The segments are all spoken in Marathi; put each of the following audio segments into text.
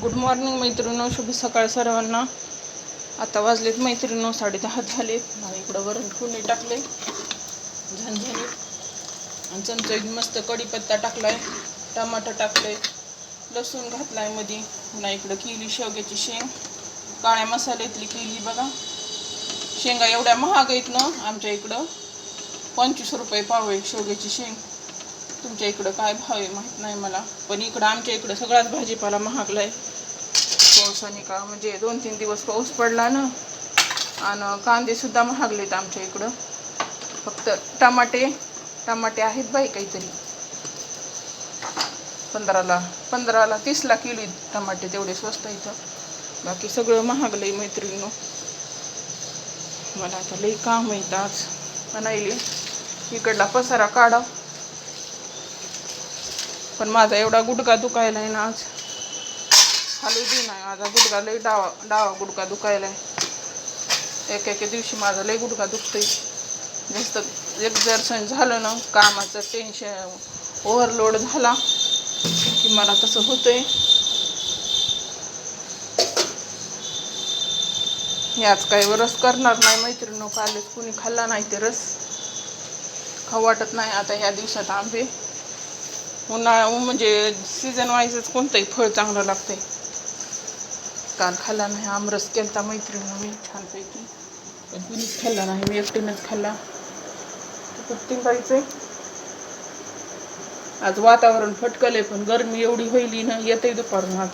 गुड मॉर्निंग मैत्रिणो शुभ सकाळ सर्वांना. आता वाजलेत मैत्रिणो साडे दहा झालेत आणि इकडं वरण ठेवून टाकले. झणझणीत. आणि चमचमीत मस्त कढीपत्ता टाकलाय. टमाटर टाकले लसूण घातलायमध्ये पुन्हा इकडं केली शेवग्याची शेंग. काळ्या मसाल्यातली केली बघा. शेंगा एवढ्या महाग आहेत ना आमच्या इकडं. पंचवीस रुपये पाव आहे शेवग्याची शेंग. तुमच्या इकडं काय भाव आहे माहीत नाही मला. पण इकडं आमच्या इकडं सगळाच भाजीपाला महागला आहे पावसाने का म्हणजे दोन तीन दिवस पाऊस पडला ना. आणि कांदे सुद्धा महागलेत आमच्या इकडं. फक्त टमाटे टमाटे आहेत बाई काहीतरी. पंधराला पंधराला तीसला किलो आहेत टमाटे तेवढे स्वस्त इथं बाकी सगळं महागलंय मैत्रिणीनं. मला आता लई काम आहे आज. बनायले इकडला पसारा काढा. पण माझा एवढा गुडघा दुखायला आहे ना आज. हलू दे नाही माझा गुडघा लई डावा डावा गुडघा दुखायला आहे. एक एके दिवशी माझा लई गुडघा दुखतोय. जास्त एक्झर्सन झालं ना कामाचं टेन्शन ओव्हरलोड झाला की मला तसं होतंय. याच काही रस करणार नाही मैत्रिणी कालच कुणी खाल्ला नाही ते रस. खाऊ वाटत नाही आता ह्या दिवसात आंबे. उन्हाळा म्हणजे सीझन वाईजच कोणतंही फळ चांगलं लागतंय. काल खाल्ला नाही आमरस केलता मैत्रिणी मी छानपैकी. पण कुणीच खाल्ला नाही मी एकटीनंच खाल्ला. कुठून जायचंय आज वातावरण फटकलंय पण गरमी एवढी होईली ना येते दुपारून आज.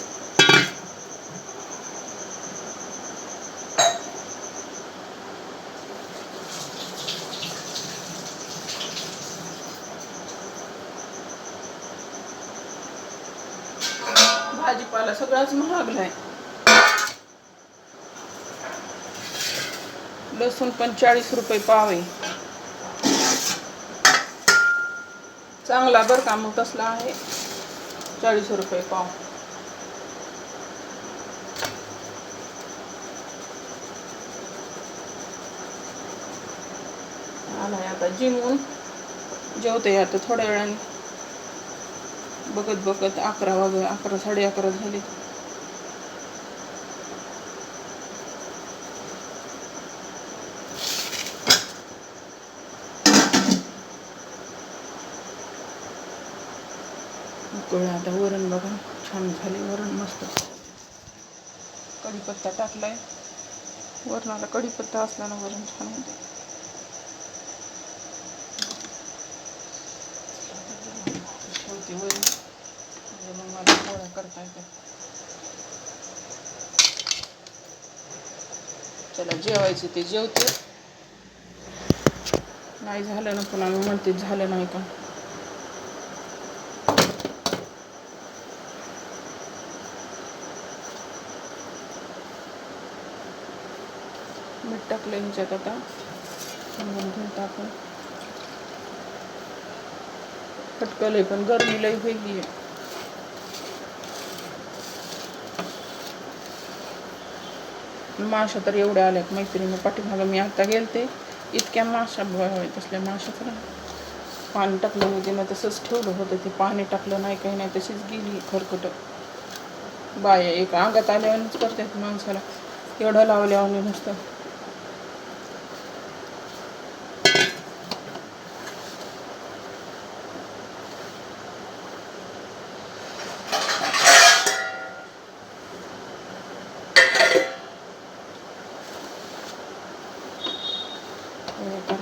भाजीपाला सगळाच महागलाय लसूण पण चाळीस रुपये पाव आहे. चांगला बरं का मग तसला आहे. चाळीस रुपये पाव. आलाय आता जिमून. जेवते आता थोड्या वेळाने. बघत बघत अकरा वाजे अकरा साडे अकरा झाले. उकळलं आता वरण बघा. छान झाले वरण मस्त. कढीपत्ता टाकलाय. वरणाला कढीपत्ता असल्यानं वरण छान होते ठेवते होईल. म्हणजे मग मला पोळ्या करता येतात चला जेवायचे ते जेवते. नाही झालं ना पुन्हा मी म्हणते झालं नाही का? मीठ टाकलं ह्याच्यात आता. आपण घेऊन पण गरमी लई होईली माशा तर एवढ्या आल्यात मैत्रिणी पाठीमागं मी आता गेलते इतक्या माशा भय तसल्या माशा तर. पाणी टाकलं होते ना तसंच ठेवलं होतं ते पाणी टाकलं नाही काही नाही तशीच गेली खरकट. बाया एक अंगात आल्यावरच करतात माणसाला. एवढं लावल्यावर नुसतं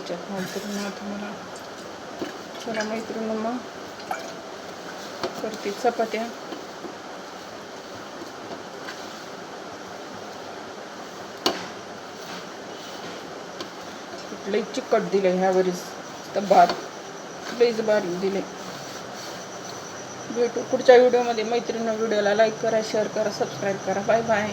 घरच्यात मैत्रिणी तुम्हाला चला मैत्रीण मग करते चपात्या लई चिकट दिले ह्यावरीच तर भात लईच बारीक दिले भेटू पुढच्या व्हिडिओमध्ये मैत्रिणी व्हिडिओला लाईक करा शेअर करा सबस्क्राईब करा बाय बाय